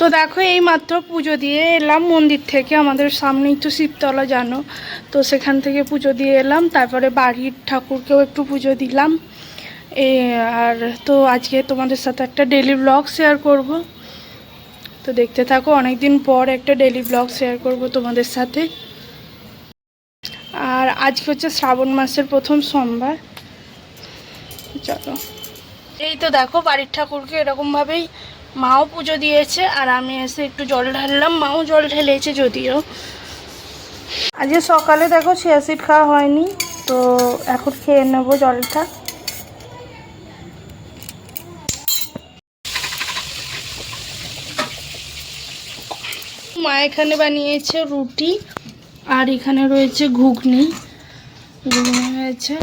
তো দেখো এই মাত্র পুজো দিয়ে এলাম। মন্দির থেকে আমাদের সামনেই তো শিবতলা জানো। তো সেখান থেকে পুজো দিয়ে এলাম। তারপরে বাড়ির ঠাকুরকেও একটু পুজো দিলাম। এ, আর তো আজকে তোমাদের সাথে একটা ডেলি ব্লগ শেয়ার করব। তো দেখতে থাকো অনেক দিন পর একটা ডেলি ব্লগ শেয়ার করব তোমাদের সাথে। আর আজকে হচ্ছে শ্রাবণ মাসের প্রথম সোমবার। চলো। এই তো দেখো, বাড়ির ঠাকুরকে এরকমভাবেই মাও পুজো দিয়েছে আর আমি এসে একটু জল ঢাললাম, মাও জল ঢেলেছে যদিও। আজকে সকালে দেখো সিয়াসিড খাওয়া হয়নি, তো এখন খেয়ে নেব জলটা। মা এখানে বানিয়েছে রুটি, আর এখানে রয়েছে ঘুগনি। ঘুগনি হয়েছে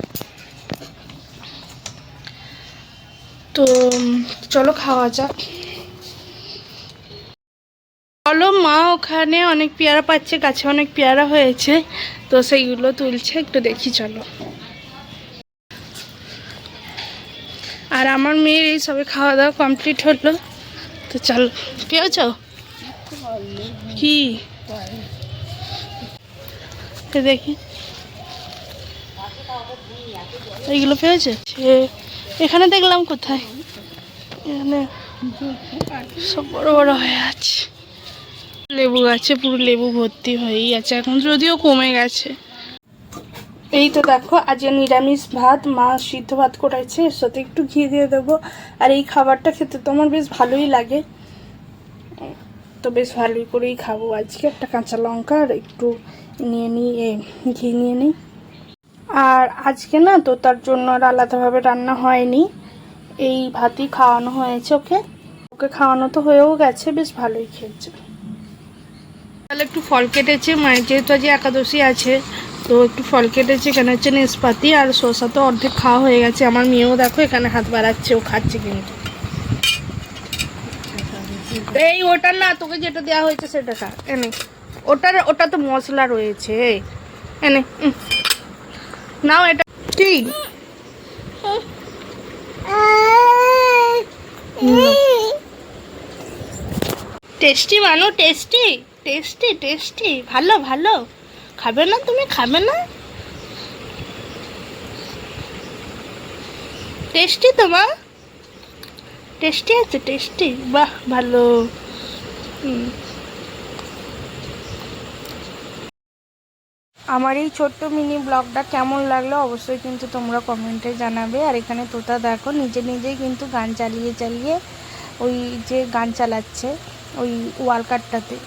তো, চলো খাওয়া যাক। ওখানে অনেক পেয়ারা পাচ্ছে, গাছে অনেক পেয়ারা হয়েছে। তো সেইগুলো তুলছে, একটু দেখি চলো। আর আমার মেয়ের এই সবে খাওয়া দাওয়া কমপ্লিট হলো। তো চলো পেয়েছ কি? দেখি। এইগুলো পেয়েছে এখানে দেখলাম কোথায়? এখানে সব বড় বড় হয়ে আছে। লেবু গাছে পুরো লেবু ভর্তি হয়েই আছে এখন, যদিও কমে গেছে। এই তো দেখো, আজকে নিরামিষ ভাত, মা সিদ্ধ ভাত করেছে, এর সাথে একটু ঘি দিয়ে দেবো। আর এই খাবারটা খেতে তো আমার বেশ ভালোই লাগে। তো বেশ ভালোই করেই খাব আজকে। একটা কাঁচা লঙ্কা আর একটু নিয়ে নিই ঘি নিয়ে নিই। আর আজকে না তো তার জন্য আর আলাদাভাবে রান্না হয়নি। এই ভাতই খাওয়ানো হয়েছে ওকে। ওকে খাওয়ানো তো হয়েও গেছে, বেশ ভালোই খেয়েছে। তাহলে একটু ফল কেটেছে, মায়ের যেহেতু আজ একাদশী আছে, তো একটু ফল কেটেছে, এখানে হচ্ছে নেসপাতি আর শসা তো অর্ধেক খাওয়া হয়ে গেছে। আমার মেয়েও দেখো এখানে হাত বাড়াচ্ছে, ও খাচ্ছে কিন্তু। এই ওটা না, তোকে যেটা দেওয়া হয়েছে সেটা খা, এনে। ওটার, ওটা তো মশলা রয়েছে। এনে। নাও এটা। কি? টেস্টি মানো টেস্টি? টেস্টি টেস্টি ভালো ভালো। খাবে না তুমি, খাবে না। টেস্টি তো, মা। টেস্টি আছে টেস্টি বাহ, ভালো। আমার এই ছোট্ট মিনি ব্লগটা কেমন লাগল অবশ্যই কিন্তু তোমরা কমেন্টে জানাবে। আর এখানে তোতা দেখো, নিজে নিজেই কিন্তু গান চালিয়ে চালিয়ে ওই যে গান চালাচ্ছে, ওই ওয়ালকারটাতে